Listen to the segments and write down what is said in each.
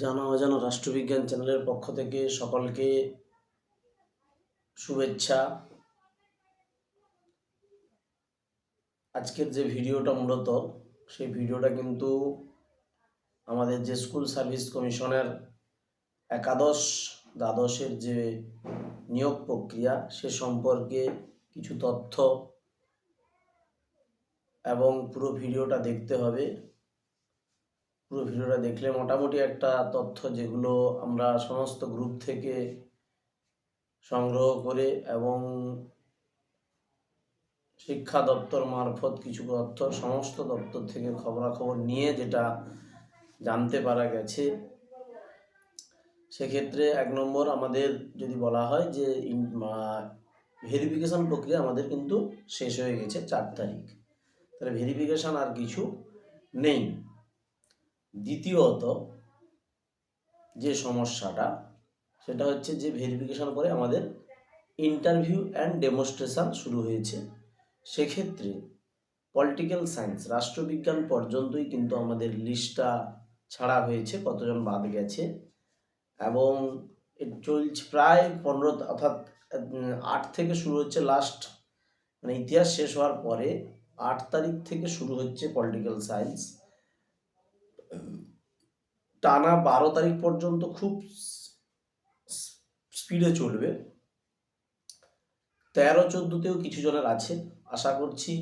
জানা অজানা রাষ্ট্রবিজ্ঞান চ্যানেলের পক্ষ থেকে সকলকে শুভেচ্ছা। আজকের যে ভিডিওটা মূলত, সেই ভিডিওটা কিন্তু আমাদের যে স্কুল সার্ভিস কমিশনের একাদশ, দ্বাদশের যে নিয়োগ প্রক্রিয়া, সে সম্পর্কে কিছু তথ্য এবং পুরো ভিডিওটা দেখতে হবে। পুরো ভিডিওটা দেখলে মোটামুটি একটা তথ্য যেগুলো আমরা সমস্ত গ্রুপ থেকে সংগ্রহ করে এবং শিক্ষা দপ্তর মারফত কিছু তথ্য, সমস্ত দপ্তর থেকে খবরাখবর নিয়ে যেটা জানতে পারা গেছে, সেক্ষেত্রে এক নম্বর আমাদের যদি বলা হয় যে ভেরিফিকেশান প্রক্রিয়া আমাদের কিন্তু শেষ হয়ে গেছে চার তারিখ। তাহলে ভেরিফিকেশান আর কিছু নেই। দ্বিতীয়ত যে সমস্যাটা, সেটা হচ্ছে যে ভেরিফিকেশন করে আমাদের ইন্টারভিউ অ্যান্ড ডেমনস্ট্রেশন শুরু হয়েছে। সেক্ষেত্রে পলিটিক্যাল সায়েন্স রাষ্ট্রবিজ্ঞান পর্যন্তই কিন্তু আমাদের লিস্টটা ছাড়া হয়েছে, কতজন বাদ গেছে। এবং চলছে প্রায় পনেরো, অর্থাৎ আট থেকে শুরু হচ্ছে লাস্ট মানে ইতিহাস শেষ হওয়ার পরে আট তারিখ থেকে শুরু হচ্ছে পলিটিক্যাল সায়েন্স টানা বারো তারিখ পর্যন্ত খুব স্পিডে চলবে। তেরো, চোদ্দতেও কিছু জনের আছে। আশা করছি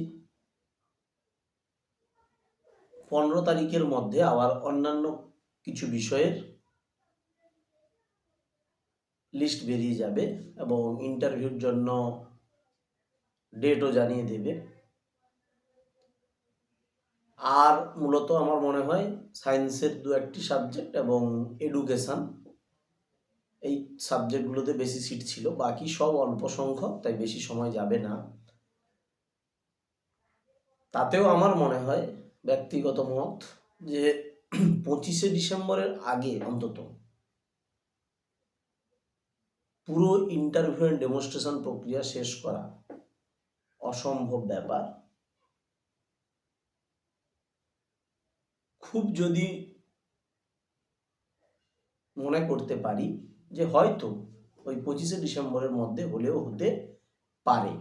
পনেরো তারিখের মধ্যে আবার অন্যান্য কিছু বিষয়ের লিস্ট বেরিয়ে যাবে এবং ইন্টারভিউর জন্য ডেটও জানিয়ে দেবে। আর মূলত আমার মনে হয় সায়েন্সের দু একটি সাবজেক্ট এবং এডুকেশন। এই সাবজেক্টগুলোতে বেশি সিট ছিল, বাকি সব অল্প সংখ্যক, তাই বেশি সময় যাবে না। তাতেও আমার মনে হয় ব্যক্তিগত মত যে পঁচিশে ডিসেম্বরের আগে অন্তত পুরো ইন্টারভিউ ডেমনস্ট্রেশন প্রক্রিয়া শেষ করা অসম্ভব ব্যাপার। খুব যদি মনে করতে পারি যে হয়তো ওই পঁচিশে ডিসেম্বরের মধ্যে হলেও হতে পারে।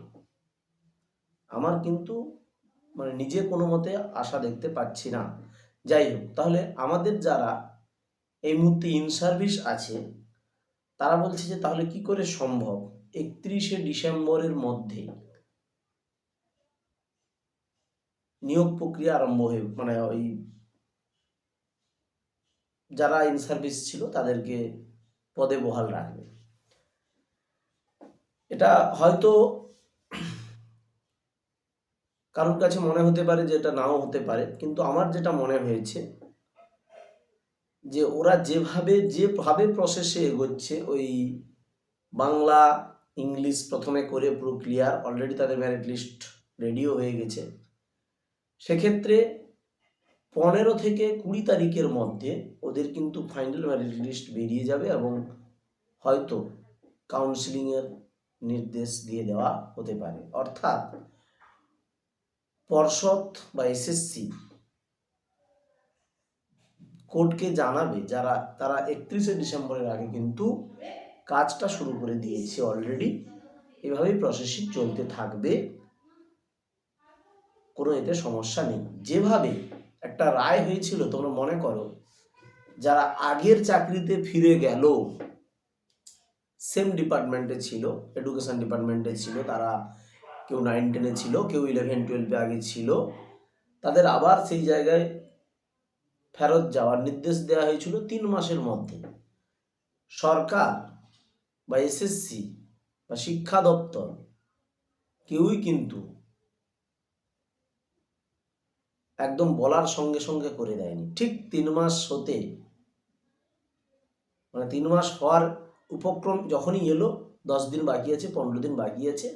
আমার কিন্তু মানে নিজে কোনো মতে আশা দেখতে পাচ্ছি না। যাই হোক, তাহলে আমাদের যারা এই মুহূর্তে ইন সার্ভিস আছে, তারা বলছে যে তাহলে কি করে সম্ভব? একত্রিশে ডিসেম্বরের মধ্যে নিয়োগ প্রক্রিয়া আরম্ভ হয়ে মানে ওই যারা ইন সার্ভিস ছিল তাদেরকে পদে বহাল রাখবে। এটা হয়তো কারোর কাছে মনে হতে পারে যে এটা নাও হতে পারে, কিন্তু আমার যেটা মনে হয়েছে যে ওরা যেভাবে যেভাবে প্রসেসে এগোচ্ছে, ওই বাংলা, ইংলিশ প্রথমে করে পুরো ক্লিয়ার অলরেডি তাদের ম্যারিট লিস্ট রেডিও হয়ে গেছে। সেক্ষেত্রে পনেরো থেকে কুড়ি তারিখের মধ্যে ওদের কিন্তু ফাইনাল ম্যারিট লিস্ট বেরিয়ে যাবে এবং হয়তো কাউন্সিলিংয়ের নির্দেশ দিয়ে দেওয়া হতে পারে। অর্থাৎ পর্ষদ বা এসএসসি কোর্টকে জানাবে যারা, তারা একত্রিশে ডিসেম্বরের আগে কিন্তু কাজটা শুরু করে দিয়েছে অলরেডি এভাবেই প্রসেসিং চলতে থাকবে। কোনো এতে সমস্যা নেই। যেভাবে একটা রায় হয়েছিল, তোমরা মনে করো, যারা আগের চাকরিতে ফিরে গেল সেম ডিপার্টমেন্টে ছিল এডুকেশন ডিপার্টমেন্টে ছিল, তারা কেউ নাইন টেনে ছিল, কেউ ইলেভেন টুয়েলভে আগে ছিল, তাদের আবার সেই জায়গায় ফেরত যাওয়ার নির্দেশ দেওয়া হয়েছিল তিন মাসের মধ্যে। সরকার বা এসএসসি বা শিক্ষা দপ্তর কেউই কিন্তু একদম বলার সঙ্গে সঙ্গে করে দেয়নি। ঠিক তিন মাস হতে মানে তিন মাস হওয়ার উপক্রম যখনই এলো, দশ দিন বাকি আছে, পনেরো দিন বাকি আছে,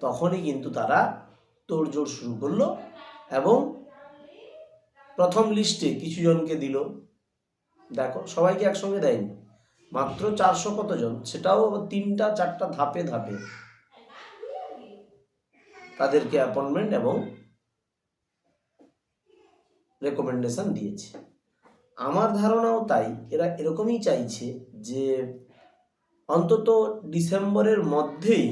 তখনই কিন্তু তারা তোড়জোড় শুরু করল এবং প্রথম লিস্টে কিছু জনকে দিল। দেখো, সবাইকে একসঙ্গে দেয়নি। মাত্র চারশো কতজন সেটাও তিনটা, চারটা ধাপে ধাপে। তাদেরকে অ্যাপয়েন্টমেন্ট এবং রেকমেন্ডেশন দিয়েছে। আমার ধারণাও তাই, এরা এরকমই চাইছে যে অন্তত ডিসেম্বরের মধ্যেই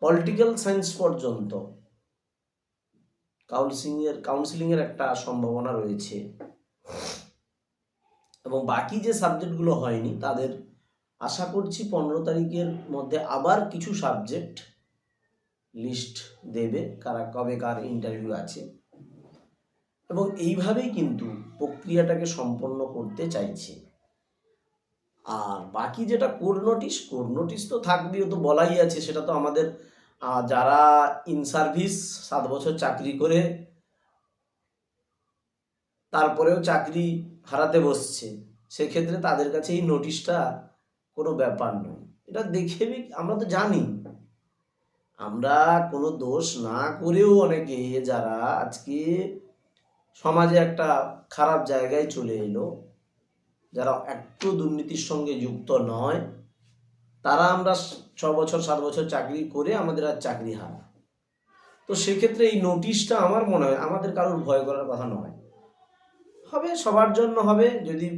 পলিটিক্যাল সায়েন্স পর্যন্ত কাউন্সিলিংয়ের কাউন্সিলিংয়ের একটা সম্ভাবনা রয়েছে। এবং বাকি যে সাবজেক্টগুলো হয়নি, তাদের আশা করছি পনেরো তারিখের মধ্যে আবার কিছু সাবজেক্ট লিস্ট দেবে কারা কবে কার ইন্টারভিউ আছে। এবং এইভাবেই কিন্তু প্রক্রিয়াটাকে সম্পন্ন করতে চাইছে। আর বাকি যেটা কোর নোটিশ কোড নোটিশ তো থাকবেও তো বলাই আছে, সেটা তো আমাদের যারা ইন সার্ভিস সাত বছর চাকরি করে, তারপরেও চাকরি হারাতে বসছে, সেক্ষেত্রে তাদের কাছে এই নোটিশটা কোনো ব্যাপার নয়। এটা দেখে আমরা তো জানি। আমরা কোনো দোষ না করেও অনেকে যারা আজকে সমাজে একটা খারাপ জায়গায় চলে এলো, যারা একটু দুর্নীতির সঙ্গে যুক্ত নয়, তারা আমরা ছ বছর, সাত বছর চাকরি করে আমাদের আর চাকরি হার তো সেক্ষেত্রে এই নোটিশটা আমার মনে হয়, আমাদের কারোর ভয় করার কথা নয়। হবে, সবার জন্য হবে, যদি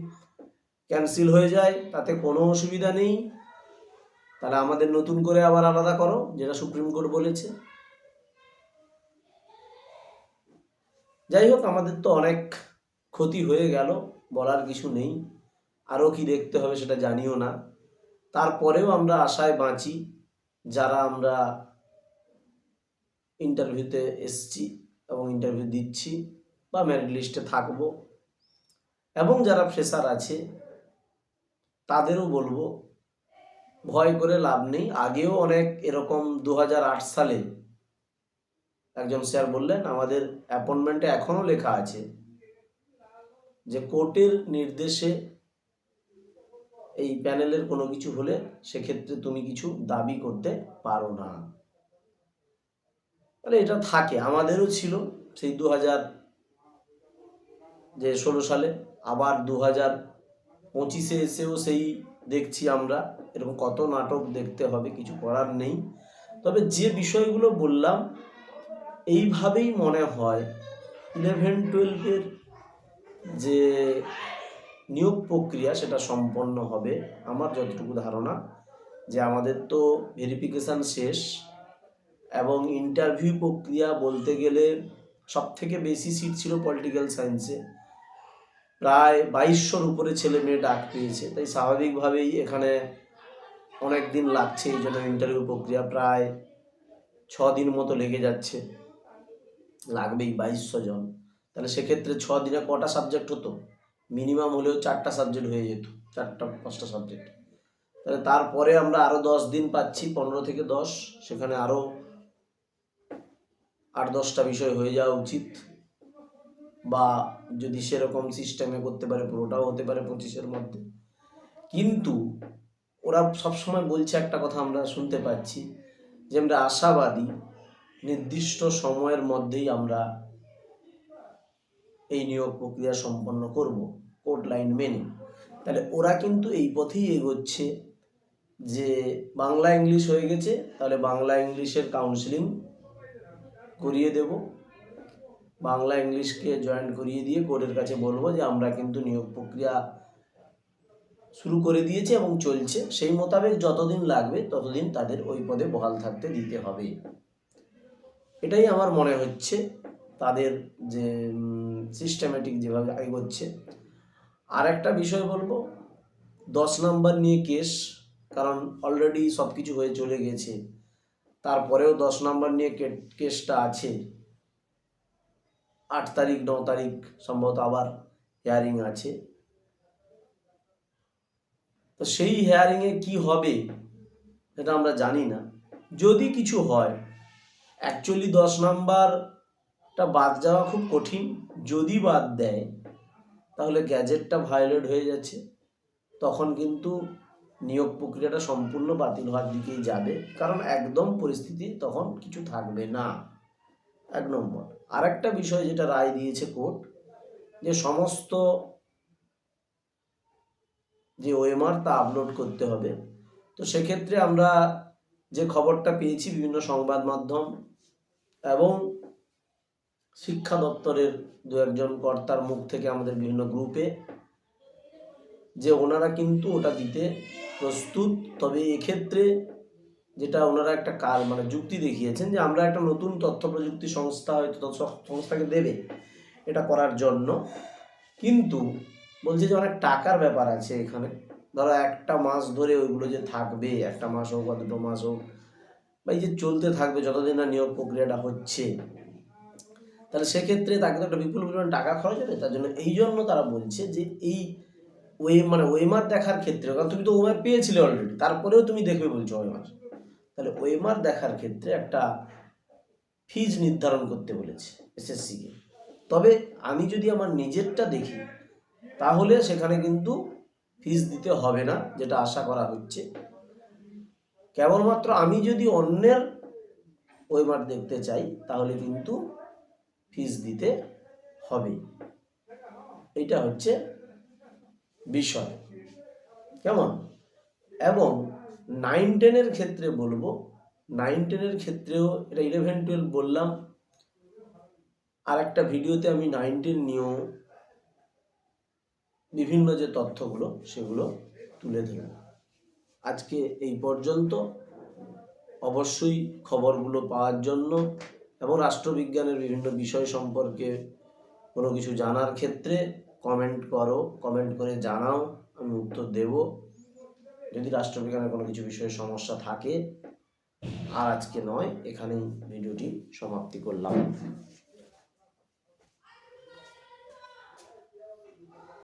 ক্যান্সেল হয়ে যায়, তাতে কোনো অসুবিধা নেই। তাহলে আমাদের নতুন করে আবার আলাদা করো, যেটা সুপ্রিম কোর্ট বলেছে। যাই হোক, আমাদের তো অনেক ক্ষতি হয়ে গেল, বলার কিছু নেই। আরও কি দেখতে হবে সেটা জানিও না। তারপরেও আমরা আশায় বাঁচি, যারা আমরা ইন্টারভিউতে এসছি এবং ইন্টারভিউ দিচ্ছি বা মেরিট লিস্টে থাকব। এবং যারা ফ্রেশার আছে, তাদেরও বলব ভয় করে লাভ নেই। আগেও অনেক এরকম দু হাজার আট সালে একজন স্যার বললেন, আমাদের অ্যাপয়েন্টমেন্টে এখনও লেখা আছে যে কোর্টের নির্দেশে এই প্যানেলের কোনো কিছু হলে সেক্ষেত্রে তুমি কিছু দাবি করতে পারো না। মানে এটা থাকে, আমাদেরও ছিল সেই দু হাজার যে ষোলো সালে, আবার দু হাজার পঁচিশে এসেও সেই দেখছি আমরা, এরকম কত নাটক দেখতে হবে, কিছু করার নেই। তবে যে বিষয়গুলো বললাম, এইভাবেই মনে হয় ইলেভেন টুয়েলভের যে নিয়োগ প্রক্রিয়া, সেটা সম্পন্ন হবে। আমার যতটুকু ধারণা যে আমাদের তো ভেরিফিকেশান শেষ এবং ইন্টারভিউ প্রক্রিয়া বলতে গেলে সব থেকে বেশি সিট ছিল পলিটিক্যাল সায়েন্সে প্রায় বাইশশোর উপরে ছেলে মেয়ে ডাক পেয়েছে। তাই স্বাভাবিকভাবেই এখানে অনেক দিন লাগছে এই জন্য ইন্টারভিউ প্রক্রিয়া। প্রায় ছ দিন মতো লেগে যাচ্ছে। লাগবেই বাইশশো জন। তাহলে সেক্ষেত্রে ছ দিনে কটা সাবজেক্ট হতো? মিনিমাম হলেও চারটা সাবজেক্ট হয়ে যেত, চারটা, পাঁচটা সাবজেক্ট তাহলে তারপরে আমরা আরও দশ দিন পাচ্ছি, পনেরো থেকে দশ। সেখানে আরও আট, দশটা বিষয় হয়ে যাওয়া উচিত। বা যদি সেরকম সিস্টেমে করতে পারে, পুরোটাও হতে পারে পঁচিশের মধ্যে। কিন্তু ওরা সবসময় বলছে একটা কথা আমরা শুনতে পাচ্ছি, যে আমরা আশাবাদী নির্দিষ্ট সময়ের মধ্যেই আমরা এই নিয়োগ প্রক্রিয়া সম্পন্ন করব, কোড লাইন মেনে। তাহলে ওরা কিন্তু এই পথেই এগোচ্ছে যে বাংলা ইংলিশ হয়ে গেছে, তাহলে বাংলা ইংলিশের কাউন্সিলিং করিয়ে দেব। বাংলা ইংলিশকে জয়েন্ট করিয়ে দিয়ে কোর্টের কাছে বলব যে আমরা কিন্তু নিয়োগ প্রক্রিয়া শুরু করে দিয়েছে এবং চলছে। সেই মোতাবেক যতদিন লাগবে ততদিন তাদের ওই পদে বহাল থাকতে দিতে হবে। এটাই আমার মনে হচ্ছে। তাদের যে সিস্টেমেটিক যেভাবে এগোচ্ছে। আর একটা বিষয় বলব, দশ নাম্বার নিয়ে কেস, কারণ অলরেডি সব কিছু হয়ে চলে গেছে। তারপরেও দশ নাম্বার নিয়ে কেসটা আছে। আট তারিখ, ন তারিখ সম্ভবত আবার হেয়ারিং আছে। তো সেই হিয়ারিংয়ে কি হবে এটা আমরা জানি না। যদি কিছু হয় অ্যাকচুয়ালি দশ নাম্বারটা বাদ যাওয়া খুব কঠিন। যদি বাদ দেয়, তাহলে গ্যাজেটটা ভায়োলেট হয়ে যাচ্ছে। তখন কিন্তু নিয়োগ প্রক্রিয়াটা সম্পূর্ণ বাতিল হওয়ার দিকেই যাবে। কারণ একদম পরিস্থিতি তখন কিছু থাকবে না। এক নম্বর। আরেকটা বিষয় যেটা রায় দিয়েছে কোর্ট, যে সমস্ত যে ওএমআর তা আপলোড করতে হবে। তো সেক্ষেত্রে আমরা যে খবরটা পেয়েছি বিভিন্ন সংবাদ মাধ্যম এবং শিক্ষা দপ্তরের দু একজন কর্তার মুখ থেকে আমাদের বিভিন্ন গ্রুপে যে ওনারা কিন্তু ওটা দিতে প্রস্তুত। তবে এক্ষেত্রে যেটা ওনারা একটা কাল মানে যুক্তি দেখিয়েছেন যে আমরা একটা নতুন তথ্য প্রযুক্তি সংস্থা হয়তো সংস্থাকে দেবে এটা করার জন্য। কিন্তু বলছে যে অনেক টাকার ব্যাপার আছে এখানে। ধরো একটা মাস ধরে ওইগুলো যে থাকবে, একটা মাস হোক বা দুটো মাস হোক, বা এই যে চলতে থাকবে, যতদিন না নিয়োগ প্রক্রিয়াটা হচ্ছে, তাহলে সেক্ষেত্রে তাকে তো একটা বিপুল পরিমাণ টাকা খরচ হবে। তার জন্য এই জন্য তারা বলছে যে এই ওয়ে মানে ওয়েমার দেখার ক্ষেত্রে, কারণ তুমি তো ওয়েমার পেয়েছিলে অলরেডি তারপরেও তুমি দেখবে বলছো ওয়েমার। তাহলে ওয়েমার দেখার ক্ষেত্রে একটা ফিজ নির্ধারণ করতে বলেছে এসএসসিকে। তবে আমি যদি আমার নিজেরটা দেখি, তাহলে সেখানে কিন্তু ফিজ দিতে হবে না, যেটা আশা করা হচ্ছে। কেবলমাত্র আমি যদি অন্যের ওয়েমার দেখতে চাই, তাহলে কিন্তু ফিজ দিতে হবে। এটা হচ্ছে বিষয়। কেমন? এবং নাইন টেনের ক্ষেত্রে বলব নাইন টেনের ক্ষেত্রেও এটা ইলেভেন টুয়েলভ বললাম। আর একটা ভিডিওতে আমি নাইন টেন নিয়েও বিভিন্ন যে তথ্যগুলো, সেগুলো তুলে ধরব। আজকে এই পর্যন্ত। অবশ্যই খবরগুলো পাওয়ার জন্য এবং রাষ্ট্রবিজ্ঞানের বিভিন্ন বিষয় সম্পর্কে কোনো কিছু জানার ক্ষেত্রে কমেন্ট করো। কমেন্ট করে জানাও, আমি উত্তর দেব। যদি রাষ্ট্রবিজ্ঞানের কোনো কিছু বিষয়ে সমস্যা থাকে আর আজকে নয় এখানেই ভিডিওটি সমাপ্তি করলাম।